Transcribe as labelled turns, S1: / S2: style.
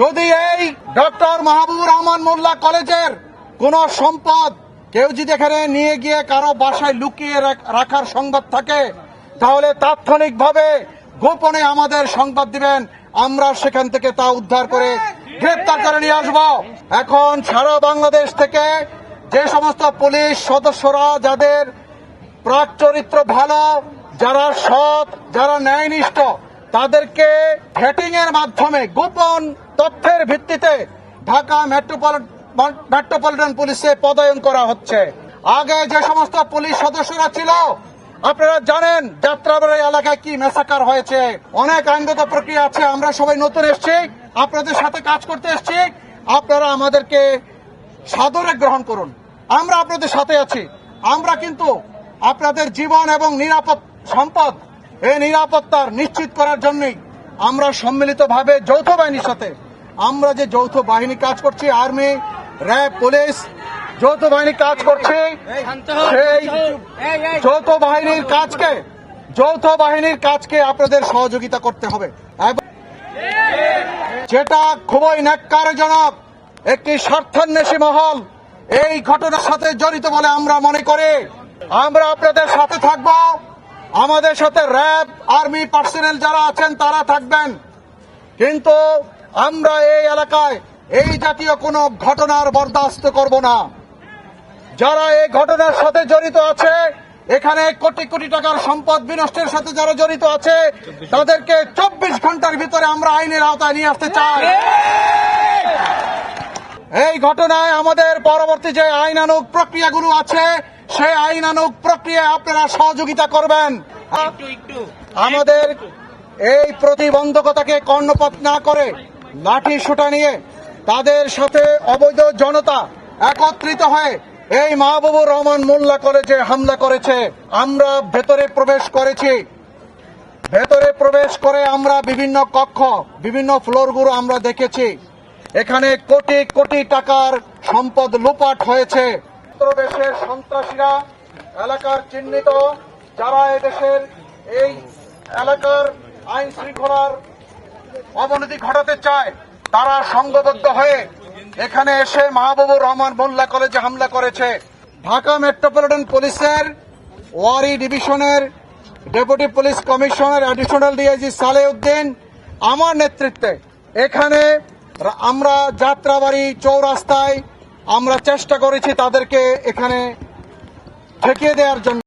S1: যদি এই ডক্টর মাহবুবুর রহমান মোল্লা কলেজের কোন সম্পদ কেউ যদি এখানে নিয়ে গিয়ে কারও বাসায় লুকিয়ে রাখার সংবাদ থাকে, তাহলে তাৎক্ষণিকভাবে গোপনে আমাদের সংবাদ দিবেন। আমরা সেখান থেকে তা উদ্ধার করে গ্রেপ্তার করে নিয়ে আসব। এখন সারা বাংলাদেশ থেকে যে সমস্ত পুলিশ সদস্যরা, যাদের প্রাক চরিত্র ভালো, যারা সৎ, যারা ন্যায়নিষ্ঠ, তাদেরকে হ্যাটিং এর মাধ্যমে গোপন তথ্যের ভিত্তিতে ঢাকা মেট্রোপলিটন পুলিশে পদায়ন করা হচ্ছে। আগে যে সমস্ত পুলিশ সদস্যরা ছিল, আপনারা জানেন যাত্রাবাড়ি এলাকায় কি মেসাকার হয়েছে। অনেক আইনগত প্রক্রিয়া আছে, আমরা সবাই নতুন এসছি, আপনাদের সাথে কাজ করতে এসেছি। আপনারা আমাদেরকে সাদরে গ্রহণ করুন। আমরা আপনাদের সাথে আছি। আমরা কিন্তু আপনাদের জীবন এবং নিরাপদ সম্পদ এই নিরাপত্তার নিশ্চিত করার জন্যই আমরা সম্মিলিতভাবে যৌথ বাহিনীর সাথে আমরা যে যৌথ বাহিনী কাজ করছি, আর্মি, র্যাব, পুলিশ, যৌথ বাহিনী কাজ করছি, সেই যৌথ বাহিনীর কাজকে, যৌথ বাহিনীর কাজকে আপনাদের সহযোগিতা করতে হবে। যেটা খুবই ন্যাক্কারজনক একটি স্বার্থান্বেষী মহল, এই ঘটনার সাথে জড়িত বলে আমরা মনে করি। আমরা আপনাদের সাথে থাকব। আমাদের সাথে র্যাব, আর্মি, পার্সোনেল যারা আছেন, তারা থাকবেন। কিন্তু আমরা এই এলাকায় এই জাতীয় কোনো ঘটনার বরদাস্ত করব না। যারা এই ঘটনার সাথে জড়িত আছে এখানে কোটি কোটি টাকার সম্পদ বিনষ্টের সাথে যারা জড়িত আছে তাদেরকে চব্বিশ ঘণ্টার ভিতরে আমরা আইনের আওতায় নিয়ে আসতে চাই। এই ঘটনায় আমাদের পরবর্তী যে আইনানুক প্রক্রিয়াগুলো আছে সেই আইনানুক প্রক্রিয়ায় আপনারা সহযোগিতা করবেন। আমাদের এই প্রতিবন্ধকতাকে কর্ণপাত না করে লাঠি সুটা নিয়ে তাদের সাথে অবৈধ জনতা একত্রিত হয়ে এই মাহবুবুর রহমান মোল্লা কলেজে হামলা করেছে। আমরা ভেতরে প্রবেশ করেছি। ভেতরে প্রবেশ করে আমরা বিভিন্ন কক্ষ, বিভিন্ন ফ্লোরগুলো আমরা দেখেছি। এখানে কোটি কোটি টাকার সম্পদ লুপাট হয়েছে। দেশের সন্ত্রাসীরা, এলাকার চিহ্নিত, যারা এদেশের এই এলাকার আইন শৃঙ্খলার অবনতি ঘটাতে চায়, তারা সংঘবদ্ধ হয়ে এখানে এসে মাহবুবুর রহমান মোল্লা কলেজে হামলা করেছে। ঢাকা মেট্রোপলিটন পুলিশের, ওয়ারি ডিভিশনের, deputy police commissioner additional DIG Salehuddin আমার নেতৃত্বে। এখানে আমরা যাত্রাবাড়ি চৌরাস্তায় আমরা চেষ্টা করেছি তাদেরকে এখানে ঠেকিয়ে দেওয়ার জন্য।